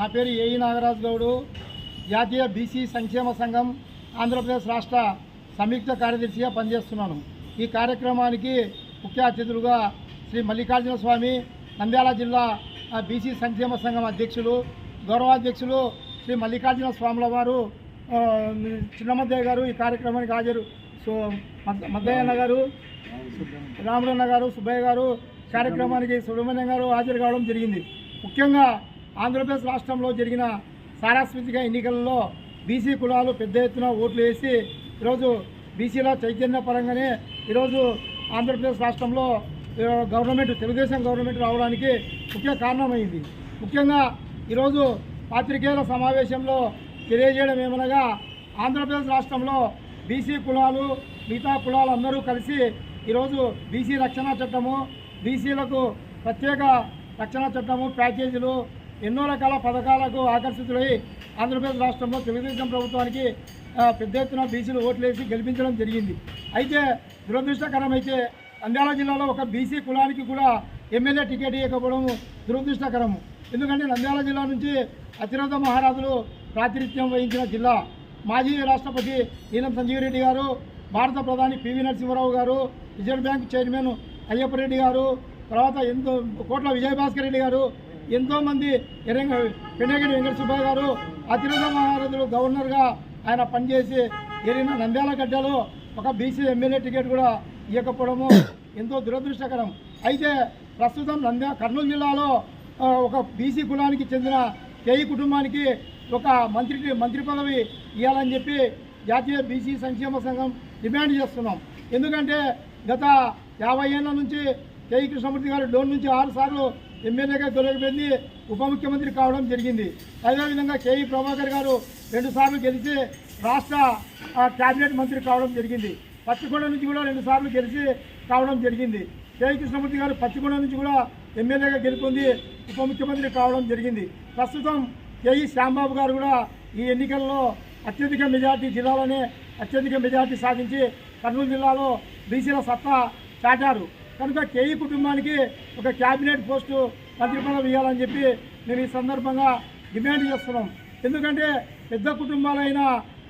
నా పేరు ఏఈ నాగరాజ్ గౌడు. జాతీయ బీసీ సంక్షేమ సంఘం ఆంధ్రప్రదేశ్ రాష్ట్ర సంయుక్త కార్యదర్శిగా పనిచేస్తున్నాను. ఈ కార్యక్రమానికి ముఖ్య అతిథులుగా శ్రీ మల్లికార్జున స్వామి నంద్యాల జిల్లా బీసీ సంక్షేమ సంఘం అధ్యక్షులు గౌరవాధ్యక్షులు శ్రీ మల్లికార్జున స్వాముల వారు చిన్నమద్దయ్య గారు ఈ కార్యక్రమానికి హాజరు. సో మద్దయ్యన్న గారు రామరన్న గారు సుబ్బయ్య గారు కార్యక్రమానికి సుబ్రహ్మణ్యం గారు హాజరు కావడం జరిగింది. ముఖ్యంగా ఆంధ్రప్రదేశ్ రాష్ట్రంలో జరిగిన సారాస్వతిక ఎన్నికలలో బీసీ కులాలు పెద్ద ఎత్తున ఓట్లు వేసి ఈరోజు బీసీల చైతన్య పరంగానే ఈరోజు ఆంధ్రప్రదేశ్ రాష్ట్రంలో గవర్నమెంట్ తెలుగుదేశం గవర్నమెంట్ రావడానికి ముఖ్య కారణమైంది. ముఖ్యంగా ఈరోజు పాత్రికేయుల సమావేశంలో తెలియజేయడం ఏమనగా ఆంధ్రప్రదేశ్ రాష్ట్రంలో బీసీ కులాలు మిగతా కులాలు అందరూ కలిసి ఈరోజు బీసీ రక్షణ చట్టము బీసీలకు ప్రత్యేక రక్షణ చట్టము ప్యాకేజీలు ఎన్నో రకాల పథకాలకు ఆకర్షితులై ఆంధ్రప్రదేశ్ రాష్ట్రంలో తెలుగుదేశం ప్రభుత్వానికి పెద్ద ఎత్తున బీసీలు ఓట్లేసి గెలిపించడం జరిగింది. అయితే దురదృష్టకరం అయితే నంద్యాల జిల్లాలో ఒక బీసీ కులానికి కూడా ఎమ్మెల్యే టికెట్ ఇవ్వకపోవడం దురదృష్టకరము. ఎందుకంటే నంద్యాల జిల్లా నుంచి అతిరథ మహారాజులు ప్రాతినిధ్యం వహించిన జిల్లా మాజీ రాష్ట్రపతి నీలం సంజీవ్ రెడ్డి గారు భారత ప్రధాని P V Narasimha Rao reserve bank chairman Ayyappa Reddy గారు తర్వాత ఎంతో కోట్ల విజయభాస్కర్ రెడ్డి గారు ఎంతోమంది ఎర్రంగ వెంకట సుబ్బయ్య గారు అతిరథ మహారథులు గవర్నర్గా ఆయన పనిచేసి ఎరిగిన నంద్యాల గడ్డలో ఒక బీసీ ఎమ్మెల్యే టికెట్ కూడా ఇవ్వకపోవడము ఎంతో దురదృష్టకరం. అయితే ప్రస్తుతం నంద్యా కర్నూలు జిల్లాలో ఒక బీసీ కులానికి చెందిన కేఈ కుటుంబానికి ఒక మంత్రి మంత్రి పదవి ఇవ్వాలని చెప్పి జాతీయ బీసీ సంక్షేమ సంఘం డిమాండ్ చేస్తున్నాం. ఎందుకంటే గత యాభై ఏళ్ళ నుంచి కేఈ కృష్ణమూర్తి గారు డోన్ నుంచి ఆరు సార్లు ఎమ్మెల్యేగా గెలవబెంది ఉప ముఖ్యమంత్రి కావడం జరిగింది. అదేవిధంగా కేఈ ప్రభాకర్ గారు రెండుసార్లు గెలిచి రాష్ట్ర క్యాబినెట్ మంత్రి కావడం జరిగింది. పచ్చికొండ నుంచి కూడా రెండు సార్లు గెలిచి కావడం జరిగింది. కేఈ కృష్ణమూర్తి గారు పచ్చికొండ నుంచి కూడా ఎమ్మెల్యేగా గెలుపొంది ఉప ముఖ్యమంత్రి కావడం జరిగింది. ప్రస్తుతం కేఈ శ్యాంబాబు గారు కూడా ఈ ఎన్నికల్లో అత్యధిక మెజార్టీ జిల్లాలోనే అత్యధిక మెజార్టీ సాధించి కర్నూలు జిల్లాలో బీసీల సత్తా చాటారు. కనుక కేఈ కుటుంబానికి ఒక క్యాబినెట్ పోస్టు మంత్రి పదవి ఇవ్వాలని చెప్పి మేము ఈ సందర్భంగా డిమాండ్ చేస్తున్నాం. ఎందుకంటే పెద్ద కుటుంబాలైన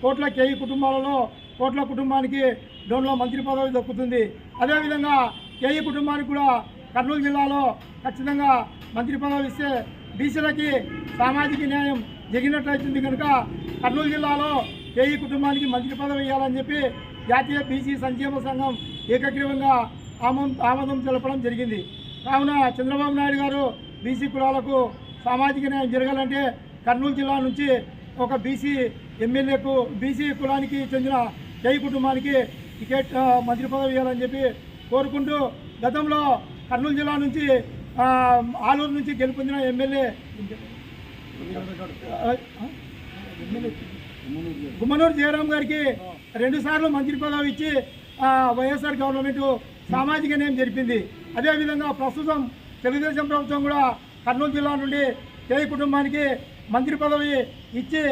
కోట్ల కేఈ కుటుంబాలలో కోట్ల కుటుంబానికి డోన్లో మంత్రి పదవి దక్కుతుంది. అదేవిధంగా కేఈ కుటుంబానికి కూడా కర్నూలు జిల్లాలో ఖచ్చితంగా మంత్రి పదవి ఇస్తే బీసీలకి సామాజిక న్యాయం జరిగినట్లయితుంది కనుక కర్నూలు జిల్లాలో కేఈ కుటుంబానికి మంత్రి పదవి ఇవ్వాలని చెప్పి జాతీయ బీసీ సంక్షేమ సంఘం ఏకగ్రీవంగా ఆమోదం ఆమోదం తెలపడం జరిగింది. కావున చంద్రబాబు నాయుడు గారు బీసీ కులాలకు సామాజిక న్యాయం జరగాలంటే కర్నూలు జిల్లా నుంచి ఒక బీసీ ఎమ్మెల్యేకు బీసీ కులానికి చెందిన జై కుటుంబానికి టికెట్ మంత్రి పదవి ఇవ్వాలని చెప్పి కోరుకుంటూ గతంలో కర్నూలు జిల్లా నుంచి ఆలూరు నుంచి గెలుపొందిన ఎమ్మెల్యే గుమ్మనూరు జయరాం గారికి రెండుసార్లు మంత్రి పదవి ఇచ్చి వైఎస్ఆర్ గవర్నమెంట్ సామాజిక న్యాయం జరిపింది. అదేవిధంగా ప్రస్తుతం తెలుగుదేశం ప్రభుత్వం కూడా కర్నూలు జిల్లా నుండి కేఈ కుటుంబానికి మంత్రి పదవి ఇచ్చి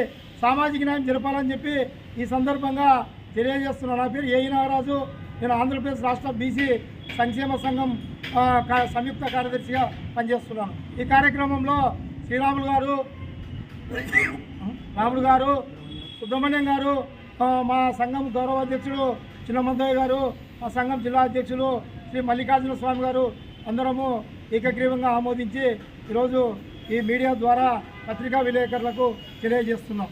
సామాజిక న్యాయం జరపాలని చెప్పి ఈ సందర్భంగా తెలియజేస్తున్నాను నా పేరు ఏఈ నాగరాజు. నేను ఆంధ్రప్రదేశ్ రాష్ట్ర బీసీ సంక్షేమ సంఘం సంయుక్త కార్యదర్శిగా పనిచేస్తున్నాను. ఈ కార్యక్రమంలో శ్రీరాములు గారు రాముడు గారు సుబ్రహ్మణ్యం గారు మా సంఘం గౌరవ అధ్యక్షుడు చిన్నమందయ్య గారు మా సంఘం జిల్లా అధ్యక్షులు శ్రీ మల్లికార్జున స్వామి గారు అందరము ఏకగ్రీవంగా ఆమోదించి ఈరోజు ఈ మీడియా ద్వారా పత్రికా విలేకరులకు తెలియజేస్తున్నాం.